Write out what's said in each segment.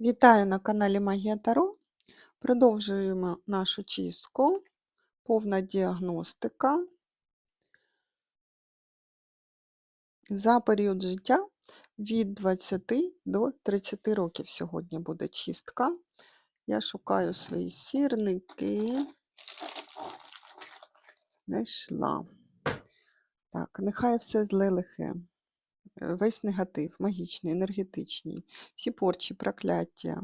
Вітаю на каналі Магія Таро. Продовжуємо нашу чистку, повна діагностика. За період життя від 20 до 30 років сьогодні буде чистка. Я шукаю свої сірники. Знайшла. Так, нехай все зле лихе. Е, Весь негатив, магічний, енергетичний, всі порчі, прокляття,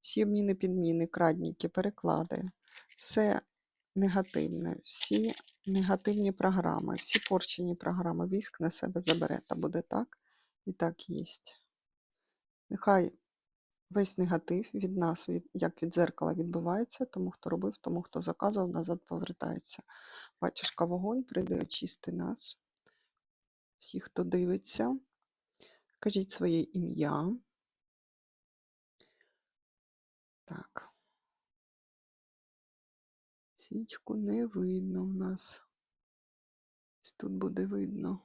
всі обміни, підміни, крадніки, переклади, все негативне, всі негативні програми, всі порчені програми, віск на себе забере, та буде так і так єсть. Нехай весь негатив від нас, як від зеркала, відбувається, тому хто робив, тому хто заказував, назад повертається. Батюшка вогонь прийде очисти нас, всі, хто дивиться. Кажіть своє ім'я. Так. Свічку не видно в нас. Тут буде видно.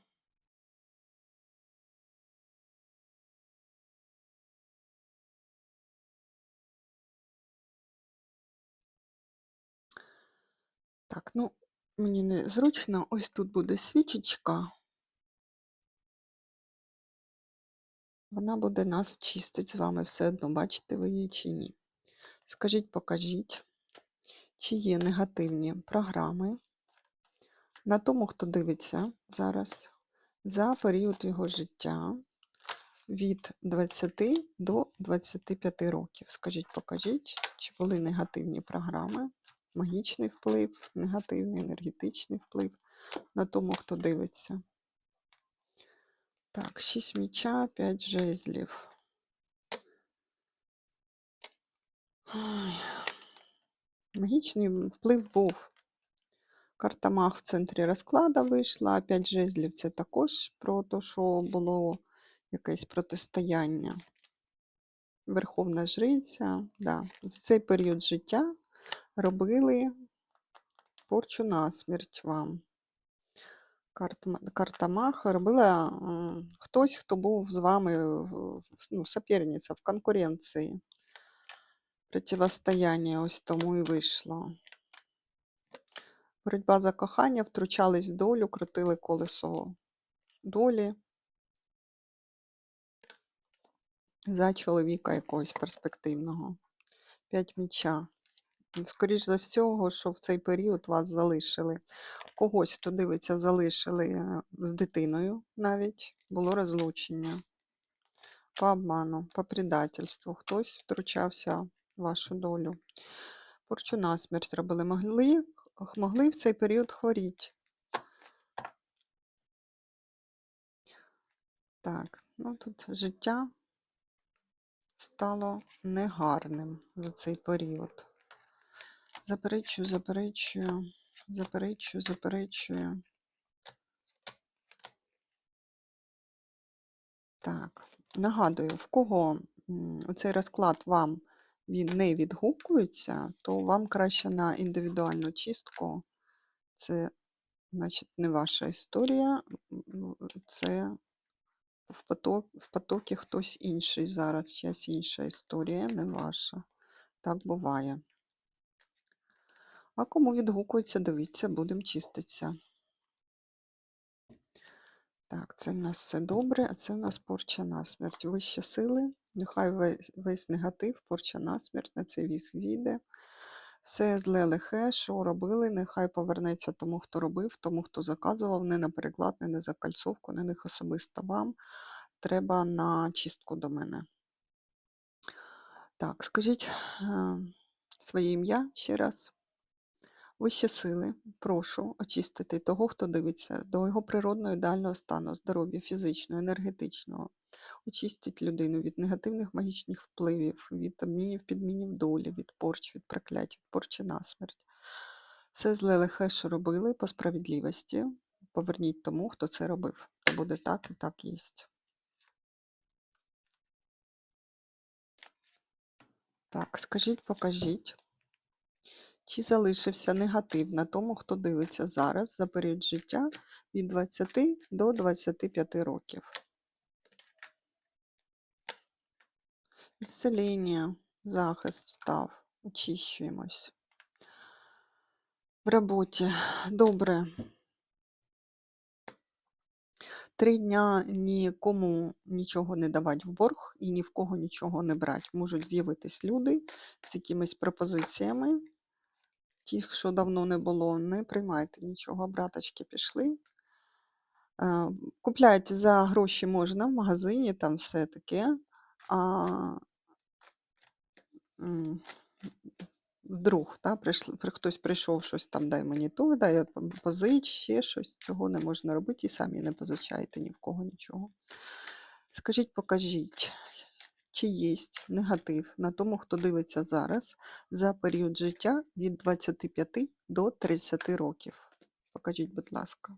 Так, ну, мені не зручно. Ось тут буде свічечка. Вона буде нас чистить з вами все одно, бачите ви її чи ні. Скажіть, покажіть, чи є негативні програми на тому, хто дивиться зараз за період його життя від 20 до 25 років. Скажіть, покажіть, чи були негативні програми, магічний вплив, негативний енергетичний вплив на тому, хто дивиться. Так, 6 міча, 5 жезлів. Ой. Магічний вплив був. Карта Маг в центрі розкладу вийшла, 5 жезлів це також про те, що було якесь протистояння. Верховна жриця, да. За цей період життя робили порчу на смерть вам. Карта, М- карта робила хтось, хто був з вами ну, соперниця в конкуренції. Противостояння ось тому і вийшло. Боротьба за кохання, втручались в долю, крутили колесо долі за чоловіка якогось перспективного. П'ять міча. Скоріш за всього, що в цей період вас залишили. Когось, хто дивиться, залишили е, з дитиною навіть, було розлучення. По обману, по предательству. Хтось втручався в вашу долю. Порчу насмерть робили. Могли, могли в цей період хворіти. Так, ну тут життя стало негарним за цей період. Заперечую, заперечую, заперечую, заперечую. Так, нагадую, в кого м, оцей розклад вам він не відгукується, то вам краще на індивідуальну чистку. Це, значить, не ваша історія, це в, поток, в потокі хтось інший зараз, чиясь інша історія, не ваша. Так буває. А кому відгукується, дивіться, будемо чиститися. Так, це в нас все добре, а це в нас порча насмерть. Вищі сили, нехай весь, весь негатив, порча насмерть, на цей віз зійде. Все зле лихе, що робили, нехай повернеться тому, хто робив, тому, хто заказував, не на переклад, не на закальцовку, не них особисто вам. Треба на чистку до мене. Так, скажіть е, своє ім'я ще раз. Вищі сили, прошу очистити того, хто дивиться, до його природного ідеального стану, здоров'я, фізичного, енергетичного. Очистіть людину від негативних магічних впливів, від обмінів, підмінів долі, від порч, від проклять, від порчі на смерть. Все зле лихе, що робили по справедливості. Поверніть тому, хто це робив. То буде так і так єсть. Так, скажіть, покажіть. Чи залишився негатив на тому, хто дивиться зараз за період життя від 20 до 25 років? Ісцеління, захист став, очищуємось. В роботі. Добре. Три дня нікому нічого не давати в борг і ні в кого нічого не брати. Можуть з'явитись люди з якимись пропозиціями. Ті, що давно не було, не приймайте нічого. Браточки пішли. Е, Купляйте за гроші можна в магазині, там все таке. А вдруг да, прийшли, хтось прийшов щось там, дай мені то, дай позич, ще щось. Цього не можна робити і самі не позичайте ні в кого нічого. Скажіть, покажіть, чи є негатив на тому, хто дивиться зараз за період життя від 25 до 30 років. Покажіть, будь ласка.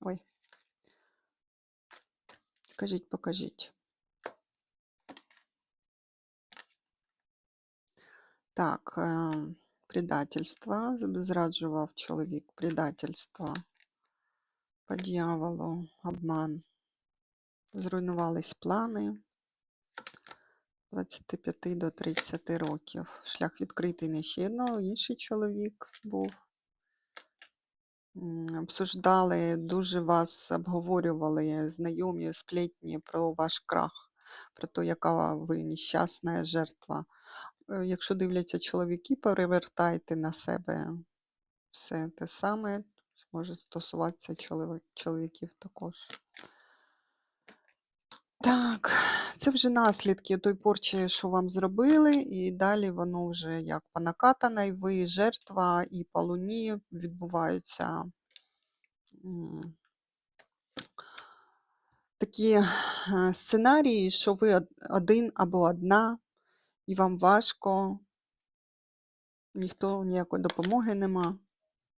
Ой. Скажіть, покажіть. Так, е, предательство, зраджував чоловік, предательство, по дьяволу, обман. Зруйнувались плани 25 до 30 років. Шлях відкритий не ще одного, інший чоловік був. Обсуждали, дуже вас обговорювали знайомі сплетні про ваш крах, про те, яка ви нещасна жертва. Е, Якщо дивляться чоловіки, перевертайте на себе все те саме, може стосуватися чолові- чоловіків також. Так, це вже наслідки той порчі, що вам зробили, і далі воно вже як по накатаній, ви жертва, і по луні відбуваються такі е, сценарії, що ви один або одна, і вам важко, ніхто ніякої допомоги нема.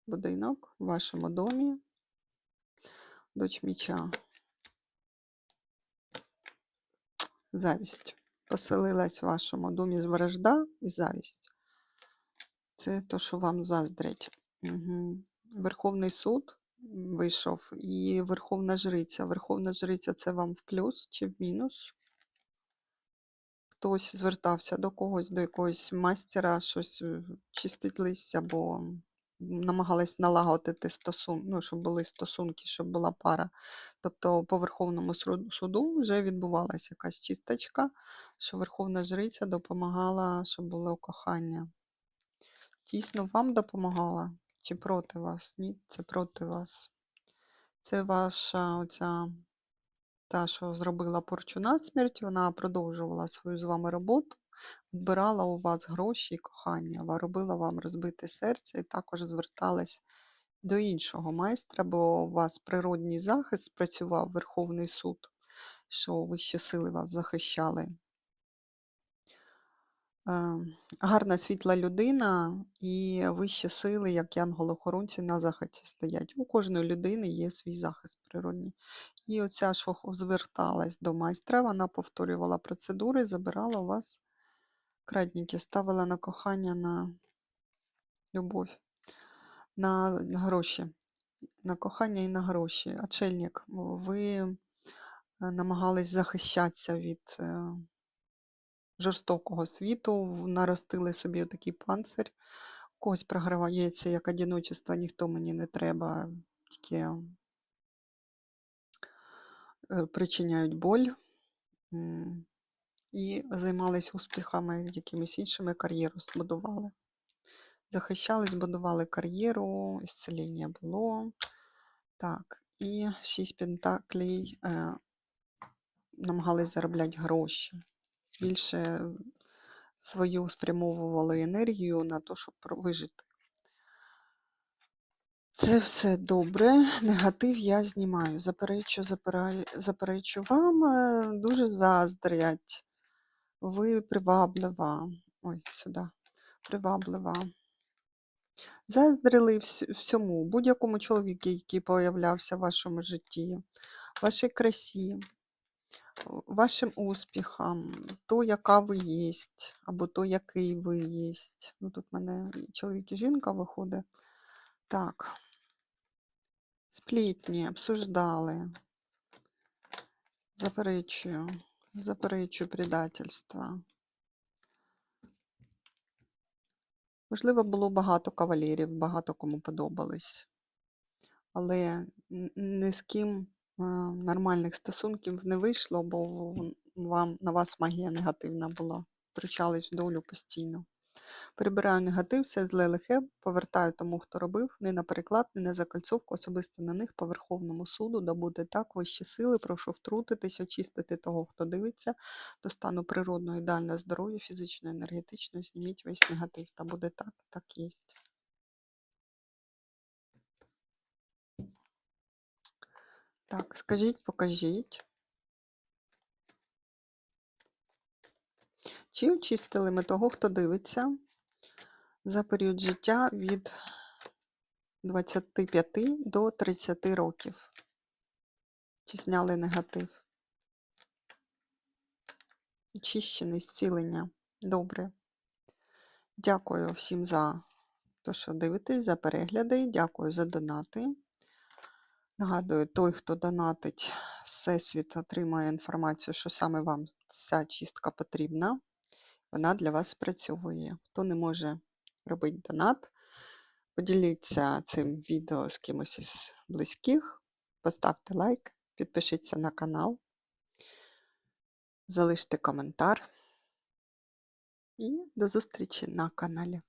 Будинок в вашому домі, дочь міча. Завість. Поселилась в вашому домі вражда і завість. Це то, що вам заздрять. Угу. Верховний суд вийшов і Верховна Жриця. Верховна Жриця це вам в плюс чи в мінус? Хтось звертався до когось, до якогось майстера, щось е, чистить листя, або м, намагались налагодити стосунки, ну, щоб були стосунки, щоб була пара. Тобто по Верховному суду вже відбувалася якась чисточка, що Верховна Жриця допомагала, щоб було кохання. Дійсно, вам допомагала чи проти вас? Ні, це проти вас. Це ваша оця та, що зробила порчу на смерть, вона продовжувала свою з вами роботу, відбирала у вас гроші і кохання, робила вам розбите серце і також зверталась до іншого майстра, бо у вас природній захист спрацював Верховний суд, що вищі сили вас захищали. Е, Гарна світла людина і вищі сили, як янголи-охоронці, на захисті стоять. У кожної людини є свій захист природній. І оця, що зверталась до майстра, вона повторювала процедури, забирала у вас крадніки, ставила на кохання, на любов, на гроші, на кохання і на гроші. Очельник, ви е, намагались захищатися від е, жорстокого світу, наростили собі такий панцир. Когось програється як одиночество, ніхто мені не треба, тільки е, причиняють боль. І займались успіхами якимись іншими, кар'єру збудували. Захищались, будували кар'єру, ісцеління було. Так, і шість пентаклей е, намагались заробляти гроші. Більше свою спрямовували енергію на те, щоб вижити. Це все добре. Негатив я знімаю. Заперечу, заперечу, заперечу вам. е, Дуже заздрять. Ви приваблива. Ой, сюди. Приваблива. Заздрили всьому, будь-якому чоловіку, який появлявся в вашому житті, вашій красі, вашим успіхам, то, яка ви єсть, або то, який ви єсть. Ну, тут в мене чоловік і жінка виходить. Так. Сплітні, обсуждали. Заперечую. Заперечую предательства. Можливо, було багато кавалерів, багато кому подобались. Але ні з ким е, нормальних стосунків не вийшло, бо вам, на вас магія негативна була. Втручались в долю постійно. Прибираю негатив, все зле лихе, повертаю тому, хто робив, не на переклад, не на закольцовку, особисто на них по Верховному суду, да буде так, вищі сили, прошу втрутитись, очистити того, хто дивиться, до стану природного ідеального здоров'я, фізично, енергетично, зніміть весь негатив. Та буде так, так є. Так, скажіть, покажіть. Чи очистили ми того, хто дивиться за період життя від 25 до 30 років? Чи зняли негатив? Очищене зцілення. Добре. Дякую всім за те, що дивитесь, за перегляди. Дякую за донати. Нагадую, той, хто донатить, Всесвіт отримає інформацію, що саме вам ця чистка потрібна. Вона для вас спрацьовує. Хто не може робити донат, поділіться цим відео з кимось із близьких, поставте лайк, підпишіться на канал, залиште коментар. І до зустрічі на каналі.